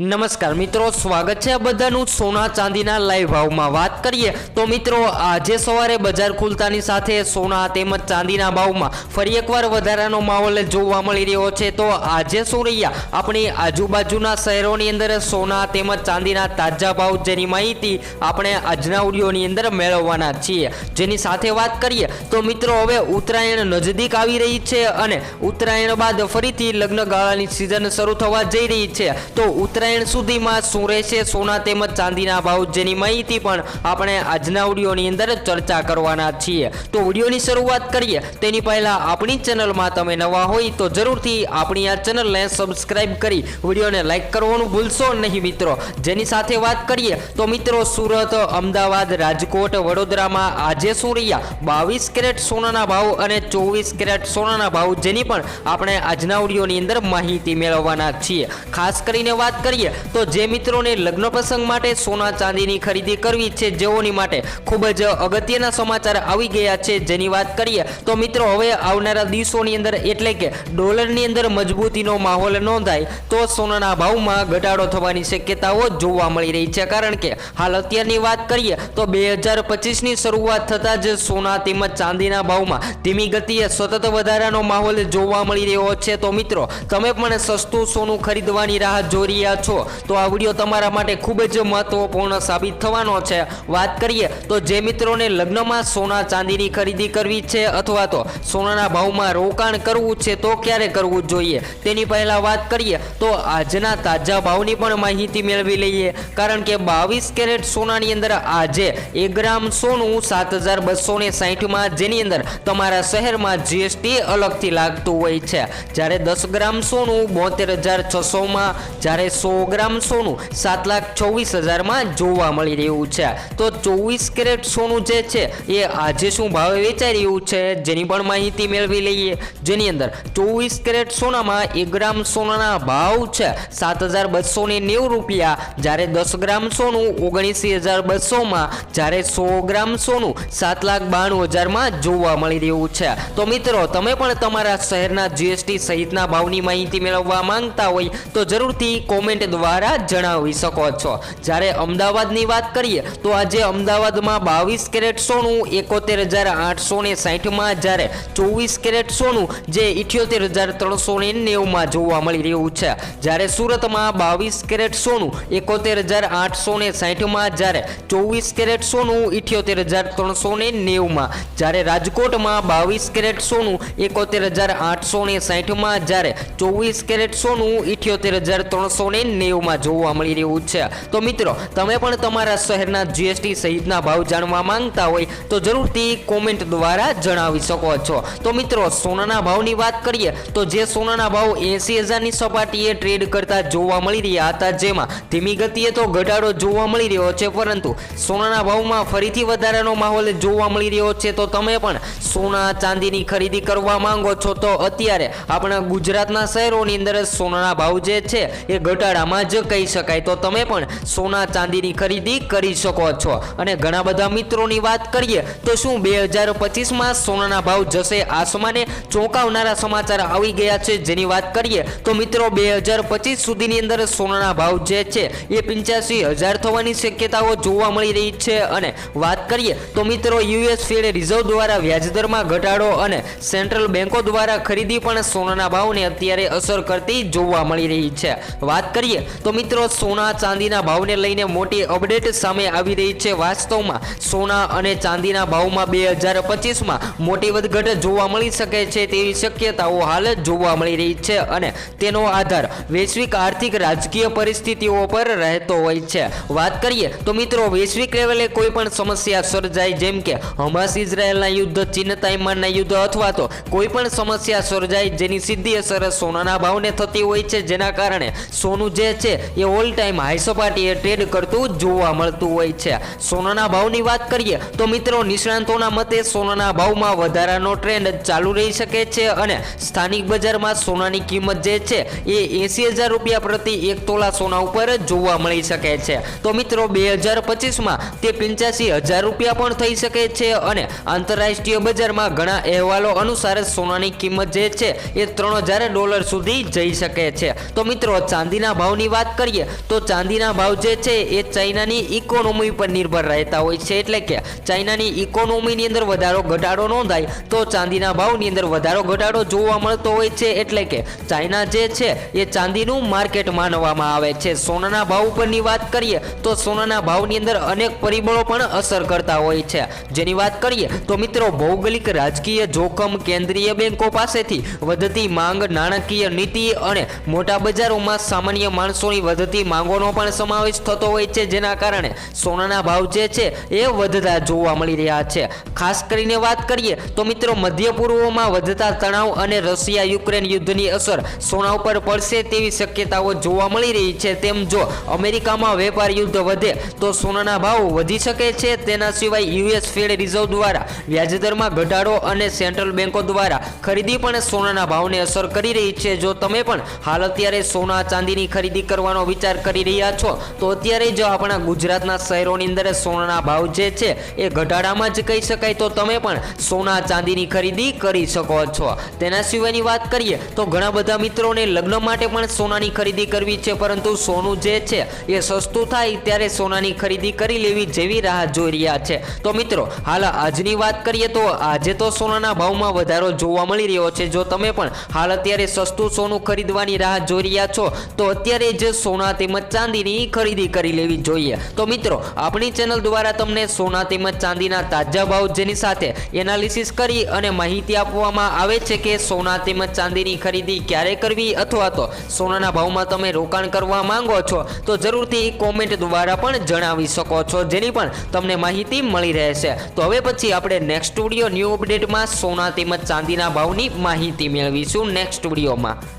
નમસ્કાર મિત્રો, સ્વાગત છે આ બધાનું સોના ચાંદીના લાઈવ ભાવમાં. વાત કરીએ તો મિત્રો, આજે સવારે બજાર ખુલતાની સાથે સોના તેમજ ચાંદીના ભાવમાં ફરી એકવાર વધારાનો માહોલ જોવા મળી રહ્યો છે. તો આજે શું રહ્યા? આપણી આજુબાજુના શહેરોની અંદર સોના તેમજ ચાંદીના તાજા ભાવ જેની માહિતી આપણે આજના ઓડિયોની અંદર મેળવવાના છીએ. જેની સાથે વાત કરીએ તો મિત્રો, હવે ઉત્તરાયણ નજદીક આવી રહી છે અને ઉત્તરાયણ બાદ ફરીથી લગ્ન ગાળાની સિઝન શરૂ થવા જઈ રહી છે. તો ઉત્તરાયણ સુધીમાં શું રહેશે, સોના તેમજ ચાંદીના ભાવ જેની માહિતી પણ આપણે આજના વિડીયોની અંદર ચર્ચા કરવાના છીએ. તો વિડીયોની શરૂઆત કરીએ. તેની પહેલા આપણી ચેનલમાં તમે નવા હોય તો જરૂરથી આપણી આ ચેનલને સબસ્ક્રાઇબ કરી વિડીયોને લાઇક કરવાનું ભૂલશો નહીં મિત્રો. જેની સાથે વાત કરીએ તો મિત્રો સુરત, અમદાવાદ, રાજકોટ, વડોદરામાં આજે શું રહ્યા? બાવીસ કેરેટ સોનાના ભાવ અને ચોવીસ કેરેટ સોનાના ભાવ જેની પણ આપણે આજના વિડીયોની અંદર માહિતી મેળવવાના છીએ. ખાસ કરીને વાત કરીએ તો જે મિત્રોને લગ્ન પ્રસંગ માટે સોના ચાંદીની ખરીદી કરવી છે જેઓની માટે ખૂબ જ અગત્યના સમાચાર આવી ગયા છે જેની વાત કરીએ તો મિત્રો, હવે આવનારા દિવસોની અંદર એટલે કે ડોલરની અંદર મજબૂતીનો માહોલ નોંધાય તો સોનાના ભાવમાં ઘટાડો થવાની શક્યતાઓ જોવા મળી રહી છે. કારણ કે હાલ અત્યારની વાત કરીએ તો બે હજાર પચીસની શરૂઆત થતાં જ સોના તેમજ ચાંદીના ભાવમાં ધીમી ગતિએ સતત વધારાનો માહોલ જોવા મળી રહ્યો છે. તો મિત્રો, તમે પણ સસ્તું સોનું ખરીદવાની રાહ જોઈ રહ્યા છો તો આ વીડિયો તમારા માટે ખૂબ જ મહત્વપૂર્ણ સાબિત થવાનો છે. વાત કરીએ, તો જે મિત્રોને લગ્નમાં સોના ચાંદીની ખરીદી કરવી છે અથવા તો સોનાના ભાવમાં રોકાણ કરવું છે, તો ક્યારે કરવું જોઈએ? તેની પહેલાં વાત કરીએ, તો આજના તાજા ભાવની પણ માહિતી મેળવી લઈએ. કારણ કે બાવીસ કેરેટ સોનાની અંદર આજે એક ગ્રામ સોનું સાત હજાર બસો ને સાહીઠમાં જેની અંદર તમારા શહેરમાં જીએસટી અલગથી લાગતું હોય છે. જ્યારે દસ ગ્રામ સોનું બોતેર હજાર છસોમાં, જ્યારે સો ગ્રામ સોનું સાત લાખ ચોવીસ હજારમાં જોવા મળી રહ્યું છે. તો ચોવીસ કેરેટ સોનું જે છે, એ આજે શું ભાવે વેચાઈ રહ્યું છે? જેની પણ માહિતી મેળવી લઈએ. જેની અંદર ચોવીસ કેરેટ સોનામાં એક ગ્રામ સોનાના ભાવ છે સાત હજાર બસો ને નેવું રૂપિયા. જ્યારે દસ ગ્રામ સોનું ઓગણીસી હજાર બસોમાં, જ્યારે સો ગ્રામ સોનું સાત લાખ બાણું હજારમાં જોવા મળી રહ્યું છે. તો મિત્રો, તમે પણ તમારા શહેરના જીએસટી સહિતના ભાવની માહિતી મેળવવા માંગતા હોય તો જરૂરથી કોમેન્ટ દ્વારા જણાવી શકો છો. જ્યારે અમદાવાદની વાત કરીએ, તો આજે અમદાવાદમાં બાવીસ કેરેટ સોનું, એકોતેર હજાર આઠસો ને સાહીઠમાં જ્યારે ચોવીસ કેરેટ સોનું, જે ઇઠ્યોતેર હજાર ત્રણસો ને નેવુંમાં જોવા મળી રહ્યું છે. જ્યારે સુરતમાં બાવીસ કેરેટ સોનું, એકોતેર હજાર આઠસો ને સાહીઠમાં જ્યારે ચોવીસ કેરેટ સોનું, ઇઠ્યોતેર હજાર ત્રણસો ને નેવુંમાં. જ્યારે રાજકોટમાં બાવીસ કેરેટ સોનું, એકોતેર હજાર આઠસો ને સાહીઠમાં જ્યારે ચોવીસ કેરેટ સોનું, ઇઠ્યોતેર હજાર ત્રણસો ને નેવુંમાં જોવા મળી રહ્યું છે. તો મિત્રો, તમે પણ તમારા શહેરના જીએસટી સહિતના ભાવ જાણવા માંગતા હોય તો જરૂરથી કોમેન્ટ દ્વારા જણાવી શકો છો. તો મિત્રો, સોનાના ભાવની વાત કરીએ તો જે સોનાના ભાવ એસી હજારની સપાટીએ ટ્રેડ કરતા જોવા મળી રહ્યા હતા, જેમાં ધીમી ગતિએ તો ઘટાડો જોવા મળી રહ્યો છે, પરંતુ સોનાના ભાવમાં ફરીથી વધારાનો માહોલ જોવા મળી રહ્યો છે. તો તમે પણ સોના ચાંદીની ખરીદી કરવા માંગો છો તો અત્યારે આપણા ગુજરાતના શહેરોની અંદર સોનાના ભાવ જે છે એ ઘટાડામાં જ કહી શકાય. તો તમે પણ સોના ચાંદીની ખરીદી કરી શકો છો. અને ઘણા બધા મિત્રોની વાત કરીએ, તો શું બે હજાર પચીસમાં સોનાના ભાવ જશે આસમાને? ચોંકાવનારા સમાચાર આવી ગયા છે જેની વાત કરીએ, તો મિત્રો બે હજાર પચીસ સુધીની અંદર સોનાના ભાવ જે છે, એ પંચ્યાસી હજાર થવાની શક્યતાઓ જોવા મળી રહી છે. અને વાત કરીએ, તો મિત્રો યુએસ ફેડ રિઝર્વ દ્વારા વ્યાજદરમાં ઘટાડો અને સેન્ટ્રલ બેન્કો દ્વારા ખરીદી પણ સોનાના ભાવને અત્યારે અસર કરતી જોવા મળી રહી છે. વાત કરીએ તો મિત્રો, સોના ચાંદીના ભાવને લઈને મોટી અપડેટ સામે આવી રહી છે વાસ્તવમાં. સોના અને ચાંદીના ભાવમાં બે હજાર પચીસમાં મોટી વધઘટ જોવા મળી શકે છે તેવી શક્યતાઓ હાલ જોવા મળી રહી છે અને તેનો આધાર વૈશ્વિક આર્થિક રાજકીય પરિસ્થિતિઓ પર રહેતો હોય છે. વાત કરીએ તો મિત્રો, વૈશ્વિક લેવલે કોઈ પણ સમસ્યા સર્જાય, જેમ કે હમાસ ઇઝરાયેલના યુદ્ધ, ચીન તાઇમાનના યુદ્ધ અથવા તો કોઈ પણ સમસ્યા સર્જાય જેની સીધી અસર સોનાના ભાવને થતી હોય છે. જેના કારણે સોનું જે છે એ ઓલ ટાઈમ હાઈ સપાટીએ ટ્રેડ કરતું જોવા મળતું હોય છે. સોનાના ભાવની વાત કરીએ તો મિત્રો નિષ્ણાંતોના મતે સોનાના ભાવમાં વધારાનો ટ્રેન્ડ ચાલુ રહી શકે છે અને સ્થાનિક બજારમાં સોનાની કિંમત જે છે એ એસી હજાર રૂપિયા પ્રતિ એક તોલા સોના ઉપર જોવા મળી શકે છે. તો મિત્રો બે હજાર પચીસમાં તે પંચ્યાસી હજાર રૂપિયા પણ થઈ શકે છે અને આંતરરાષ્ટ્રીય બજારમાં ઘણા અહેવાલો અનુસાર સોનાની કિંમત જે છે એ ત્રણ હજાર ડોલર સુધી જઈ શકે છે. તો મિત્રો ચાંદીના ભાવ ભાવની વાત કરીએ, તો ચાંદીના ભાવ જે છે એ ચાઇનાની ઇકોનોમી પર નિર્ભર રહેતા હોય છે. એટલે કે ચાઇનાની ઇકોનોમીની અંદર વધારો, ઘટાડો નોંધાય, તો ચાંદીના ભાવની અંદર વધારો, ઘટાડો જોવા મળતો હોય છે. એટલે કે ચાઇના જે છે એ ચાંદીનું માર્કેટ માનવામાં આવે છે. સોનાના ભાવ ઉપરની વાત કરીએ, તો સોનાના ભાવની અંદર અનેક પરિબળો પણ અસર કરતા હોય છે. જેની વાત કરીએ, તો મિત્રો ભૌગોલિક રાજકીય જોખમ કેન્દ્રીય બેંકો પાસેથી વધતી માંગ, નાણાકીય નીતિ અને મોટા બજારોમાં સામાન્ય માણસોની વધતી માંગોનો પણ સમાવેશ થતો હોય છે, જેના કારણે સોનાના ભાવ જે છે એ વધતા જોવા મળી રહ્યા છે. ખાસ કરીને વાત કરીએ તો મિત્રો, મધ્ય પૂર્વમાં વધતા તણાવ અને રશિયા યુક્રેન યુદ્ધની અસર સોના ઉપર પડશે તેવી શક્યતાઓ જોવા મળી રહી છે. તેમ જો અમેરિકામાં વેપાર યુદ્ધ વધે તો સોનાના ભાવ વધી શકે છે. તેના સિવાય યુએસ ફેડ રિઝર્વ દ્વારા વ્યાજદરમાં ઘટાડો અને સેન્ટ્રલ બેન્કો દ્વારા ખરીદી પણ સોનાના ભાવને અસર કરી રહી છે. જો તમે પણ હાલ અત્યારે સોના ચાંદીની ખરીદી કરવાનો વિચાર કરી રહ્યા છો, તો અત્યારે જો આપણા ગુજરાતના શહેરોની અંદર સોનાના ભાવ જે છે, એ ઘટાડામાં જ કહી શકાય. તો તમે પણ સોના ચાંદીની ખરીદી કરી શકો છો. તેના સિવાયની વાત કરીએ, તો ઘણા બધા મિત્રોને લગ્ન માટે પણ સોનાની ખરીદી કરવી છે, પરંતુ સોનું જે છે, એ સસ્તું થાય ત્યારે સોનાની ખરીદી કરી લેવી જેવી રાહ જોઈ રહ્યા છે. તો મિત્રો, હાલ આજની વાત કરીએ તો આજે તો સોનાના ભાવમાં વધારો જોવા મળી રહ્યો છે. જો તમે પણ હાલ અત્યારે સસ્તું સોનું ખરીદવાની રાહ જોઈ રહ્યા છો, તો અત્યારે જ સોના તેમજ ચાંદીની ખરીદી કરી લેવી જોઈએ. તો મિત્રો, આપણી ચેનલ દ્વારા તમને સોના તેમજ ચાંદીના તાજા ભાવ જેની સાથે એનાલિસિસ કરી અને માહિતી આપવામાં આવે છે કે સોના તેમજ ચાંદીની ખરીદી ક્યારે કરવી અથવા તો સોનાના ભાવમાં તમે રોકાણ કરવા માંગો છો, તો જરૂરથી કોમેન્ટ દ્વારા પણ જણાવી શકો છો, જેની પણ તમને માહિતી મળી રહેશે. તો હવે પછી આપણે નેક્સ્ટ વીડિયો ન્યૂ અપડેટમાં સોના તેમજ ચાંદીના ભાવની માહિતી મેળવીશું નેક્સ્ટ વિડીયોમાં